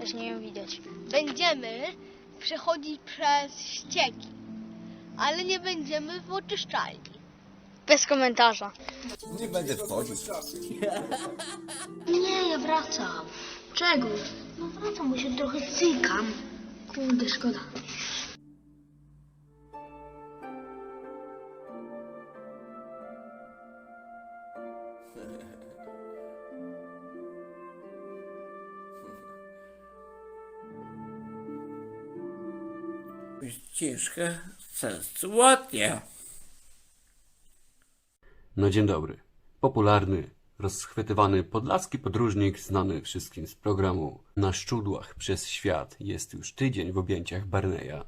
Też nie ją widać. Będziemy przechodzić przez ścieki, ale nie będziemy w oczyszczalni. Bez komentarza. Nie będę wchodził. Nie, ja wracam. Czego? No wracam, bo się trochę cykam. Kurde, szkoda. Ciężka, serce ładnie. No dzień dobry. Popularny, rozchwytywany podlaski podróżnik znany wszystkim z programu Na szczudłach przez świat jest już tydzień w objęciach Barneya.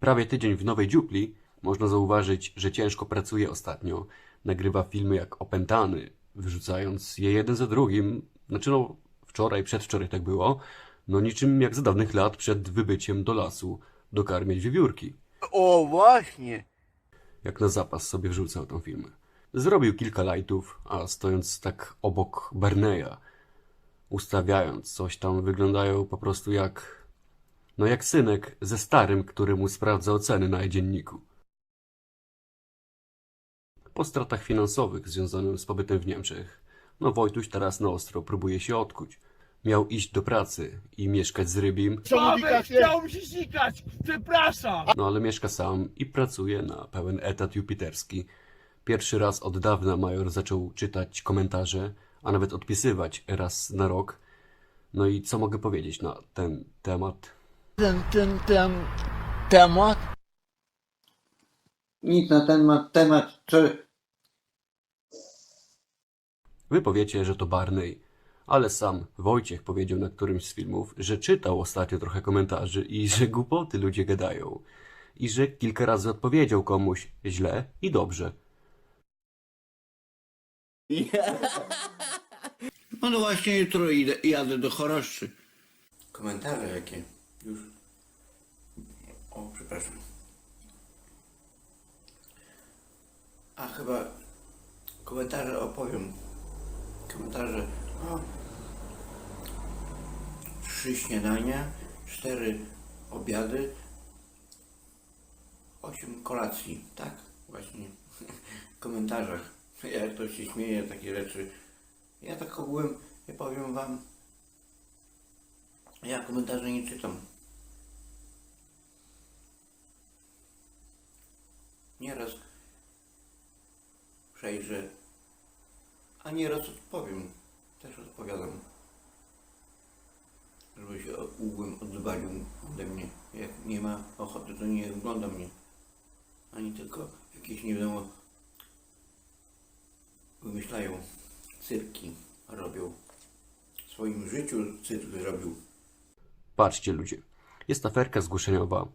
Prawie tydzień w Nowej Dziupli można zauważyć, że ciężko pracuje ostatnio. Nagrywa filmy jak opętany, wyrzucając je jeden za drugim. Znaczy no, wczoraj, przedwczoraj tak było. No niczym jak za dawnych lat przed wybyciem do lasu dokarmiać wiewiórki O, właśnie. jak na zapas sobie wrzucał tą filmę. Zrobił kilka lajtów, a stojąc tak obok Barneya, ustawiając coś tam, wyglądają po prostu jak... No jak synek ze starym, który mu sprawdza oceny na dzienniku. Po stratach finansowych związanych z pobytem w Niemczech, no Wojtuś teraz na ostro próbuje się odkuć. Miał iść do pracy i mieszkać z Rybim, Sławek chciał mi się sikać! Przepraszam! no ale mieszka sam i pracuje na pełen etat jupiterski. Pierwszy raz od dawna major zaczął czytać komentarze, a nawet odpisywać raz na rok. No i co mogę powiedzieć na ten temat? Ten, ten, ten temat. Nic na temat, temat, co... Wy powiecie, że to Barney, ale sam Wojciech powiedział na którymś z filmów, że czytał ostatnio trochę komentarzy i że głupoty ludzie gadają. I że kilka razy odpowiedział komuś źle i dobrze. No, no właśnie jutro idę, jadę do Choroszczy. Komentarze jakie? Już. O, przepraszam. A chyba komentarze opowiem. Komentarze. O. Trzy śniadania, cztery obiady, osiem kolacji. Tak, właśnie. W komentarzach. Ja to się śmieję, takie rzeczy. Ja tak ogółem, ja powiem wam, ja komentarzy nie czytam. Nieraz przejrzę, a nieraz odpowiem. Też odpowiadam. Ugłem oddalił ode mnie. Jak nie ma ochoty, to nie ogląda mnie. Ani tylko jakieś nie wiadomo wymyślają cyrki robią. W swoim życiu cyrk zrobił. Patrzcie ludzie, jest aferka zgłoszeniowa.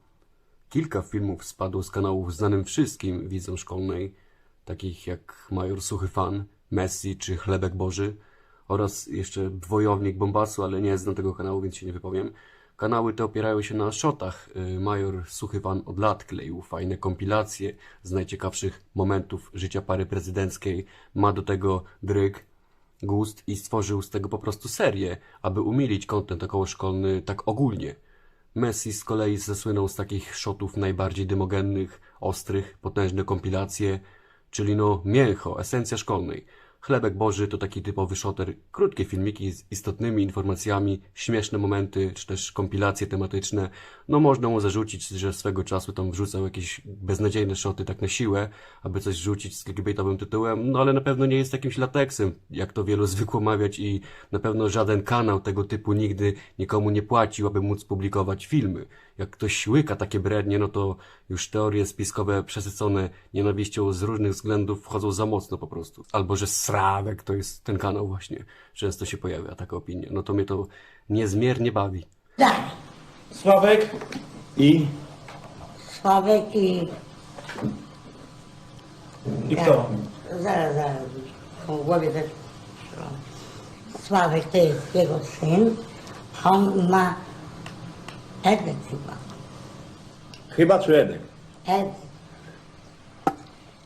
Kilka filmów spadło z kanałów znanym wszystkim widzom szkolnej, takich jak Major Suchy Fan, Messi czy Chlebek Boży oraz jeszcze Wojownik Bombasu, ale nie znam tego kanału, więc się nie wypowiem. Kanały te opierają się na shotach. Y, Major Suchy Fan od lat kleił fajne kompilacje z najciekawszych momentów życia pary prezydenckiej. Ma do tego dryg, gust i stworzył z tego po prostu serię, aby umilić kontent okołoszkolny tak ogólnie. Messi z kolei zasłynął z takich shotów najbardziej dymogennych, ostrych, potężne kompilacje, czyli no mięcho, esencja szkolnej. Chlebek Boży to taki typowy shoter, krótkie filmiki z istotnymi informacjami, śmieszne momenty, czy też kompilacje tematyczne. No można mu zarzucić, że swego czasu tam wrzucał jakieś beznadziejne shoty tak na siłę, aby coś rzucić z clickbaitowym tytułem, no ale na pewno nie jest jakimś lateksem, jak to wielu zwykło mawiać i na pewno żaden kanał tego typu nigdy nikomu nie płacił, aby móc publikować filmy. Jak ktoś łyka takie brednie, no to już teorie spiskowe przesycone nienawiścią z różnych względów wchodzą za mocno po prostu. Albo że Srawek to jest ten kanał właśnie. Często się pojawia taka opinia. No to mnie to niezmiernie bawi. Sławek i... Sławek i... i kto? Zaraz, zaraz. W głowie też... Sławek to jest jego syn. On ma... Edek chyba. Chyba czy Edek? Ed.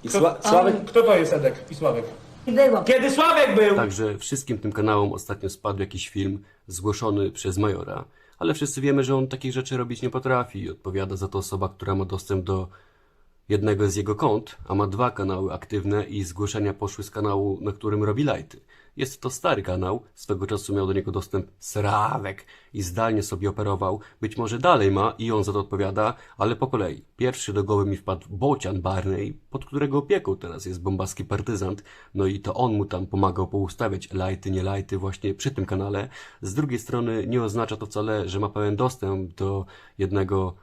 I Sła- Sławek... Kto to jest Edek i Sławek? I było. Kiedy Sławek był! Także wszystkim tym kanałom ostatnio spadł jakiś film zgłoszony przez Majora, ale wszyscy wiemy, że on takich rzeczy robić nie potrafi. Odpowiada za to osoba, która ma dostęp do jednego z jego kont, a ma dwa kanały aktywne i zgłoszenia poszły z kanału, na którym robi lighty. Jest to stary kanał, swego czasu miał do niego dostęp Srawek i zdalnie sobie operował. Być może dalej ma i on za to odpowiada, ale po kolei. Pierwszy do głowy mi wpadł Bocian Barney, pod którego opieką teraz jest bombaski partyzant, no i to on mu tam pomagał poustawiać lighty, nie lighty właśnie przy tym kanale. Z drugiej strony nie oznacza to wcale, że ma pełen dostęp do jednego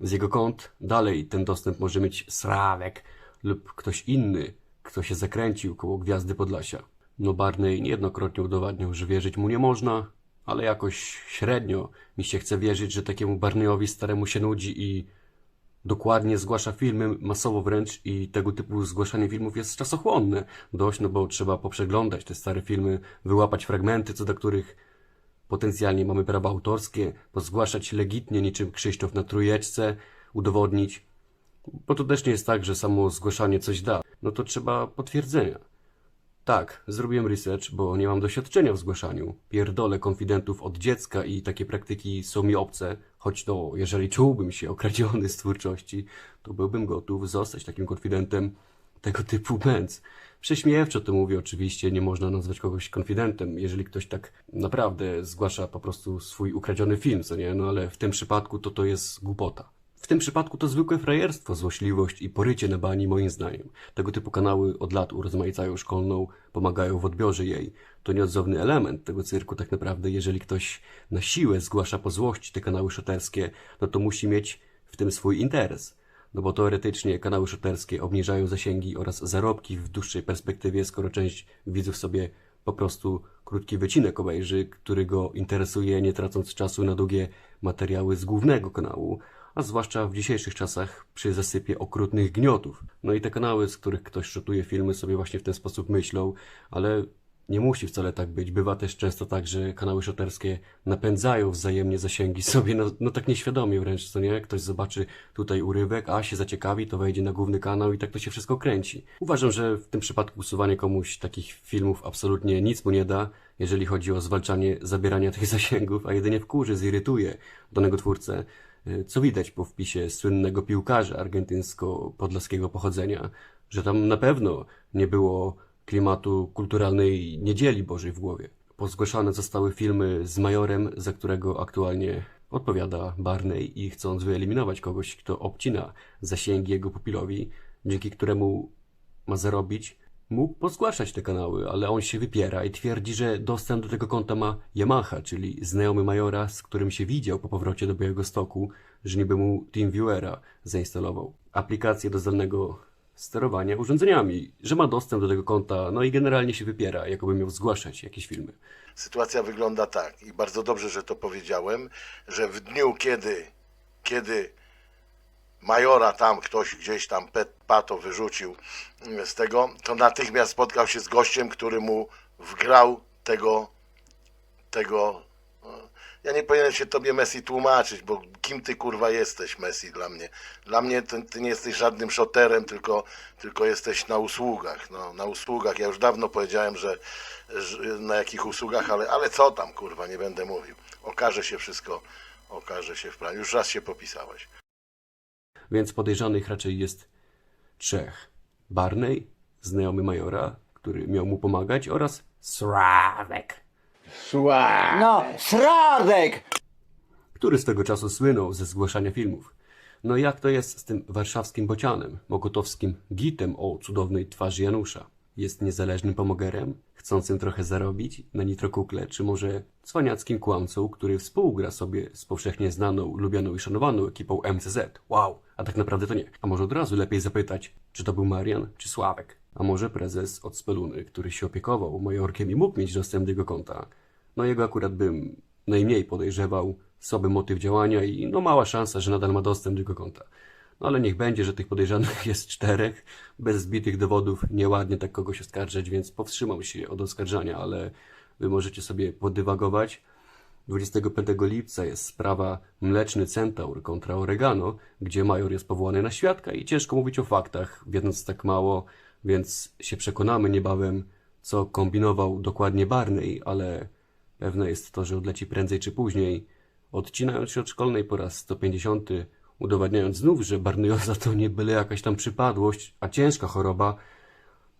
z jego kont. Dalej ten dostęp może mieć Srawek lub ktoś inny, kto się zakręcił koło Gwiazdy Podlasia. No Barney niejednokrotnie udowadniał, że wierzyć mu nie można, ale jakoś średnio mi się chce wierzyć, że takiemu Barneyowi staremu się nudzi i dokładnie zgłasza filmy masowo wręcz i tego typu zgłaszanie filmów jest czasochłonne. Dość, no bo trzeba poprzeglądać te stare filmy, wyłapać fragmenty, co do których potencjalnie mamy prawa autorskie, pozgłaszać legitnie niczym Krzysztof na trójeczce, udowodnić. Bo to też nie jest tak, że samo zgłaszanie coś da. No to trzeba potwierdzenia. Tak, zrobiłem research, bo nie mam doświadczenia w zgłaszaniu. Pierdolę konfidentów od dziecka i takie praktyki są mi obce, choć to, jeżeli czułbym się okradziony z twórczości, to byłbym gotów zostać takim konfidentem tego typu bęc. Prześmiewczo to mówię oczywiście, nie można nazwać kogoś konfidentem, jeżeli ktoś tak naprawdę zgłasza po prostu swój ukradziony film, co nie? No ale w tym przypadku to to jest głupota. W tym przypadku to zwykłe frajerstwo, złośliwość i porycie na bani moim zdaniem. Tego typu kanały od lat urozmaicają szkolną, pomagają w odbiorze jej. To nieodzowny element tego cyrku tak naprawdę, jeżeli ktoś na siłę zgłasza po złości te kanały szoterskie, no to musi mieć w tym swój interes. No bo teoretycznie kanały szoterskie obniżają zasięgi oraz zarobki w dłuższej perspektywie, skoro część widzów sobie po prostu krótki wycinek obejrzy, który go interesuje, nie tracąc czasu na długie materiały z głównego kanału, a zwłaszcza w dzisiejszych czasach przy zasypie okrutnych gniotów. No i te kanały, z których ktoś szotuje filmy, sobie właśnie w ten sposób myślą, ale nie musi wcale tak być. Bywa też często tak, że kanały szoterskie napędzają wzajemnie zasięgi sobie, no, no tak nieświadomie wręcz, co nie? Ktoś zobaczy tutaj urywek, a się zaciekawi, to wejdzie na główny kanał i tak to się wszystko kręci. Uważam, że w tym przypadku usuwanie komuś takich filmów absolutnie nic mu nie da, jeżeli chodzi o zwalczanie zabierania tych zasięgów, a jedynie wkurzy, zirytuje danego twórcę, co widać po wpisie słynnego piłkarza argentyńsko-podlaskiego pochodzenia, że tam na pewno nie było klimatu kulturalnej niedzieli Bożej w głowie. Pozgłaszane zostały filmy z Majorem, za którego aktualnie odpowiada Barney i chcąc wyeliminować kogoś, kto obcina zasięgi jego pupilowi, dzięki któremu ma zarobić, mógł pozgłaszać te kanały, ale on się wypiera i twierdzi, że dostęp do tego konta ma Yamaha, czyli znajomy Majora, z którym się widział po powrocie do Białegostoku, że niby mu TeamViewera zainstalował. Aplikację do zdalnego sterowania urządzeniami, że ma dostęp do tego konta, no i generalnie się wypiera, jakoby miał zgłaszać jakieś filmy. Sytuacja wygląda tak i bardzo dobrze, że to powiedziałem, że w dniu, kiedy, kiedy Majora tam ktoś gdzieś tam pato wyrzucił mm, z tego, to natychmiast spotkał się z gościem, który mu wgrał tego, tego. Ja nie powinienem się tobie Messi tłumaczyć, bo kim ty kurwa jesteś Messi dla mnie? Dla mnie ty, ty nie jesteś żadnym szoterem, tylko, tylko jesteś na usługach. No, na usługach. Ja już dawno powiedziałem, że, że na jakich usługach, ale, ale co tam kurwa, nie będę mówił. Okaże się wszystko, okaże się w planie. Już raz się popisałeś. Więc podejrzanych raczej jest trzech. Barney, znajomy Majora, który miał mu pomagać oraz Srawek, No, Sradek! który swego czasu słynął ze zgłaszania filmów. No i jak to jest z tym warszawskim bocianem, mokotowskim gitem o cudownej twarzy Janusza? Jest niezależnym pomogerem, chcącym trochę zarobić na nitrokukle, czy może cwaniackim kłamcą, który współgra sobie z powszechnie znaną, lubianą i szanowaną ekipą MCZ. Wow, a tak naprawdę to nie. A może od razu lepiej zapytać, czy to był Marian, czy Sławek? A może prezes od Speluny, który się opiekował majorkiem i mógł mieć dostęp do jego konta? No jego akurat bym najmniej podejrzewał, słaby motyw działania i no mała szansa, że nadal ma dostęp do jego konta. No ale niech będzie, że tych podejrzanych jest czterech, bez zbitych dowodów, nieładnie tak kogoś oskarżać, więc powstrzymam się od oskarżania, ale wy możecie sobie podywagować. 25 lipca jest sprawa Mleczny Centaur kontra Oregano, gdzie major jest powołany na świadka i ciężko mówić o faktach, wiedząc tak mało, więc się przekonamy niebawem, co kombinował dokładnie Barney, ale pewne jest to, że odleci prędzej czy później. Odcinając się od szkolnej po raz 150, udowadniając znów, że barnioza to nie byle jakaś tam przypadłość, a ciężka choroba.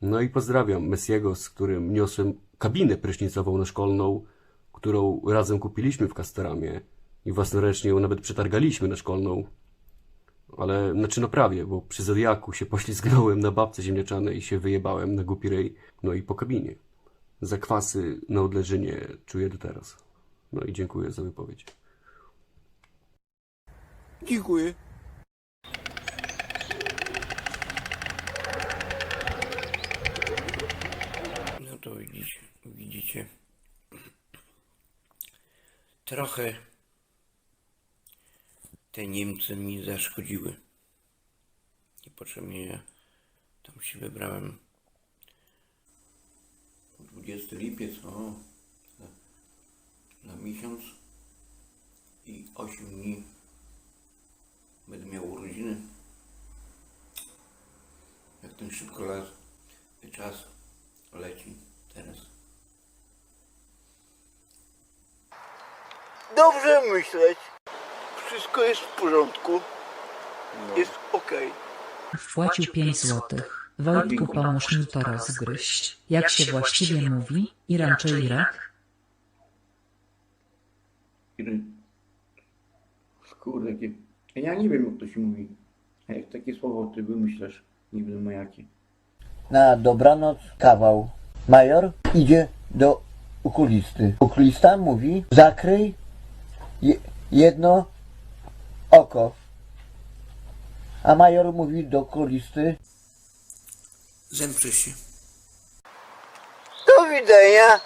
No i pozdrawiam Messiego, z którym niosłem kabinę prysznicową na szkolną, którą razem kupiliśmy w Castoramie i własnoręcznie ją nawet przetargaliśmy na szkolną. Ale, znaczy no prawie, bo przy Zodiaku się poślizgnąłem na babce ziemniaczanej i się wyjebałem na głupi rej, no i po kabinie. Zakwasy na odleżynie czuję do teraz. No i dziękuję za wypowiedź. Dziękuję. No to widzicie, widzicie. Trochę te Niemcy mi zaszkodziły. Niepotrzebnie ja tam się wybrałem. 20 lipiec, o, na, na miesiąc i 8 dni będę miał urodziny. Jak ten szybko lat, czas leci teraz. Dobrze myśleć. Wszystko jest w porządku. Jest okej. Wpłacił 5 złotych. Wojtku pomóż mi to rozgryźć. Jak się właściwie mówi? Iran czy Irak? Kurde, jakie... Ja nie wiem, jak to się mówi. A jak takie słowo ty wymyślasz, nie wiadomo jakie. Na dobranoc kawał. Major idzie do okulisty. Okulista mówi, zakryj je, jedno oko. A major mówi do okulisty, Zemrzę się. do widzenia.